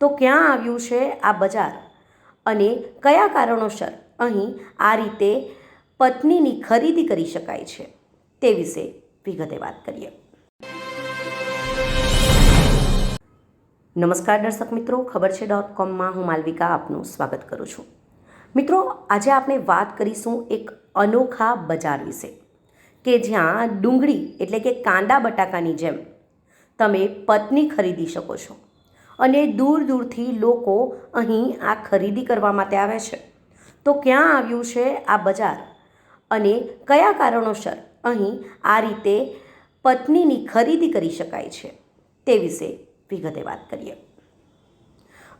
તો ક્યાં આવ્યું છે આ બજાર? અને કયા કારણોસર અહીં આ રીતે પત્નીની ખરીદી કરી શકાય છે તે વિશે વિગતે વાત કરીએ. નમસ્કાર દર્શક મિત્રો, ખબર છે ડોટ કોમમાં હું માલવિકા આપનું સ્વાગત કરું છું. મિત્રો, આજે આપણે વાત કરીશું એક અનોખા બજાર વિશે કે જ્યાં ડુંગળી એટલે કે કાંદા બટાકાની જેમ તમે પત્ની ખરીદી શકો છો. અને દૂર દૂરથી લોકો અહીં આ ખરીદી કરવા માટે આવે છે. તો ક્યાં આવ્યું છે આ બજાર? અને કયા કારણોસર અહીં આ રીતે પત્નીની ખરીદી કરી શકાય છે તે વિશે વિગતે વાત કરીએ.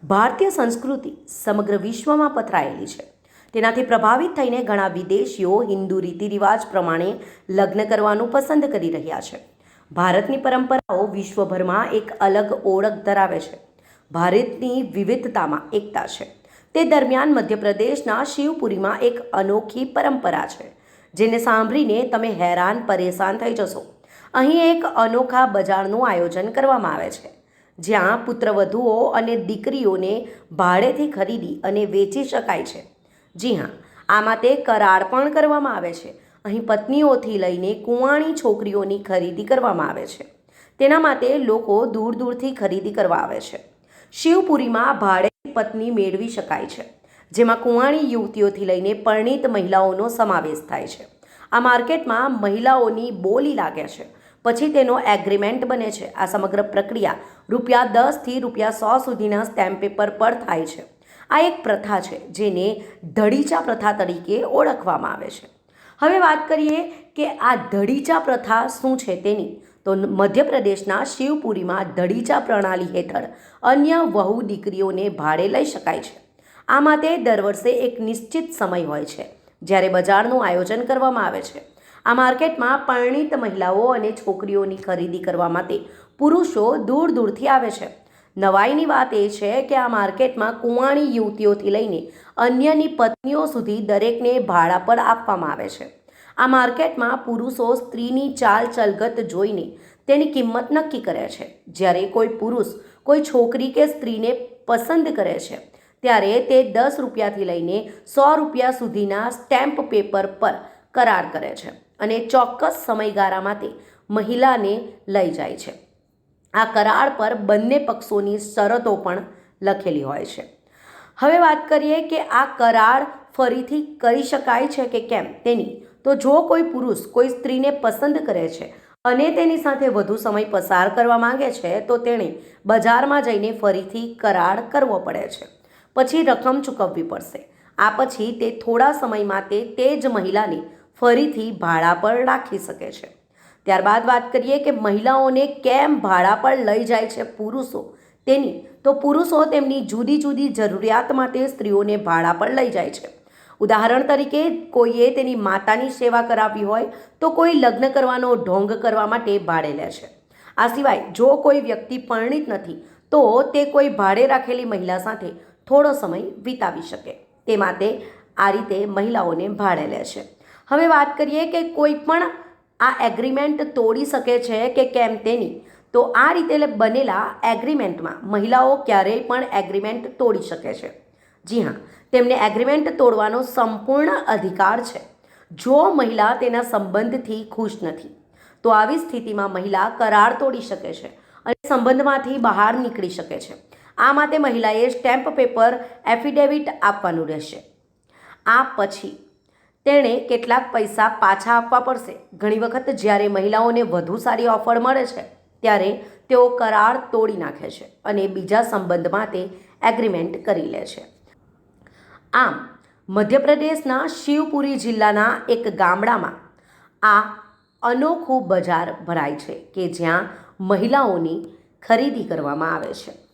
ભારતીય સંસ્કૃતિ સમગ્ર વિશ્વમાં પથરાયેલી છે. તેનાથી પ્રભાવિત થઈને ઘણા વિદેશીઓ હિન્દુ રીતિ રિવાજ પ્રમાણે લગ્ન કરવાનું પસંદ કરી રહ્યા છે. ભારતની પરંપરાઓ વિશ્વભરમાં એક અલગ ઓળખ ધરાવે છે. ભારતની વિવિધતામાં એકતા છે. તે દરમિયાન મધ્યપ્રદેશના શિવપુરીમાં એક અનોખી પરંપરા છે, જેને સાંભળીને તમે હેરાન પરેશાન થઈ જશો. અહીં એક અનોખા બજારનું આયોજન કરવામાં આવે છે, જ્યાં પુત્રવધુઓ અને દીકરીઓને ભાડેથી ખરીદી અને વેચી શકાય છે. જી હા, આ માટે કરાર પણ કરવામાં આવે છે. અહીં પત્નીઓથી લઈને કુંવાણી છોકરીઓની ખરીદી કરવામાં આવે છે. તેના માટે લોકો દૂર દૂરથી ખરીદી કરવા આવે છે. શિવપુરીમાં ભાડે પત્ની મેળવી શકાય છે, જેમાં કુંવાણી યુવતીઓથી લઈને પરિણીત મહિલાઓનો સમાવેશ થાય છે. આ માર્કેટમાં મહિલાઓની બોલી લાગે છે. પછી તેનો એગ્રીમેન્ટ બને છે. આ સમગ્ર પ્રક્રિયા રૂપિયા દસથી રૂપિયા સો સુધીના સ્ટેમ્પ પેપર પર થાય છે. આ એક પ્રથા છે, જેને ધડીચા પ્રથા તરીકે ઓળખવામાં આવે છે. હવે વાત કરીએ કે આ ધડીચા પ્રથા શું છે તેની. તો મધ્યપ્રદેશના શિવપુરીમાં ધડીચા પ્રણાલી હેઠળ અન્ય વહુ દીકરીઓને ભાડે લઈ શકાય છે. આ માટે દર વર્ષે એક નિશ્ચિત સમય હોય છે, જ્યારે બજારનું આયોજન કરવામાં આવે છે. આ માર્કેટમાં પરિણીત મહિલાઓ અને છોકરીઓની ખરીદી કરવા માટે પુરુષો દૂર દૂરથી આવે છે. નવાઈની વાત એ છે કે આ માર્કેટમાં કુંવાણી યુવતીઓથી લઈને અન્યની પત્નીઓ સુધી દરેકને ભાડા પર આપવામાં આવે છે. આ માર્કેટમાં પુરુષો સ્ત્રીની ચાલ ચલગત જોઈને તેની કિંમત નક્કી કરે છે. જ્યારે કોઈ પુરુષ કોઈ છોકરી કે સ્ત્રીને પસંદ કરે છે, ત્યારે તે દસ રૂપિયાથી લઈને સો રૂપિયા સુધીના સ્ટેમ્પ પેપર પર કરાર કરે છે અને ચોક્કસ સમયગાળા માટે મહિલાને લઈ જાય છે. આ કરાર પર બંને પક્ષોની શરતો પણ લખેલી હોય છે. હવે વાત કરીએ કે આ કરાર ફરીથી કરી શકાય છે કે કેમ તેની. તો જો કોઈ પુરુષ કોઈ સ્ત્રીને પસંદ કરે છે અને તેની સાથે વધુ સમય પસાર કરવા માંગે છે, તો તેણે બજારમાં જઈને ફરીથી કરાર કરવો પડે છે. પછી રકમ ચૂકવવી પડશે. આ પછી તે થોડા સમય માટે તે જ મહિલાને ફરીથી ભાડા પર રાખી શકે છે. ત્યારબાદ વાત કરીએ કે મહિલાઓને કેમ ભાડા પર લઈ જાય છે પુરુષો તેની, તો પુરુષો તેમની જુદી જુદી જરૂરિયાત માટે સ્ત્રીઓને ભાડા પર લઈ જાય છે. ઉદાહરણ તરીકે, કોઈએ તેની માતાની સેવા કરાવવી હોય તો કોઈ લગ્ન કરવાનો ઢોંગ કરવા માટે ભાડે લે છે. આ સિવાય, જો કોઈ વ્યક્તિ પરિણીત નથી, તો તે કોઈ ભાડે રાખેલી મહિલા સાથે થોડો સમય વિતાવી શકે. તે માટે આ રીતે મહિલાઓને ભાડે લે છે. હવે વાત કરીએ કે કોઈ પણ આ એગ્રીમેન્ટ તોડી શકે છે કે કેમ તેની તો આ રીતે બનેલા એગ્રીમેન્ટમાં મહિલાઓ ક્યારેય પણ એગ્રીમેન્ટ તોડી શકે છે. જી હા તેમને એગ્રીમેન્ટ તોડવાનો સંપૂર્ણ અધિકાર છે. જો મહિલા તેના સંબંધથી ખુશ નથી, તો આવી સ્થિતિમાં મહિલા કરાર તોડી શકે છે અને સંબંધમાંથી બહાર નીકળી શકે છે. આ માટે મહિલાએ સ્ટેમ્પ પેપર એફિડેવિટ આપવાનું રહેશે. આ પછી તેણે કેટલાક પૈસા પાછા આપવા પડશે. ઘણી વખત જ્યારે મહિલાઓને વધુ સારી ઓફર મળે છે, ત્યારે તેઓ કરાર તોડી નાખે છે અને બીજા સંબંધ માટે એગ્રીમેન્ટ કરી લે છે. આમ, મધ્યપ્રદેશના શિવપુરી જિલ્લાના એક ગામડામાં આ અનોખું બજાર ભરાય છે કે જ્યાં મહિલાઓની ખરીદી કરવામાં આવે છે.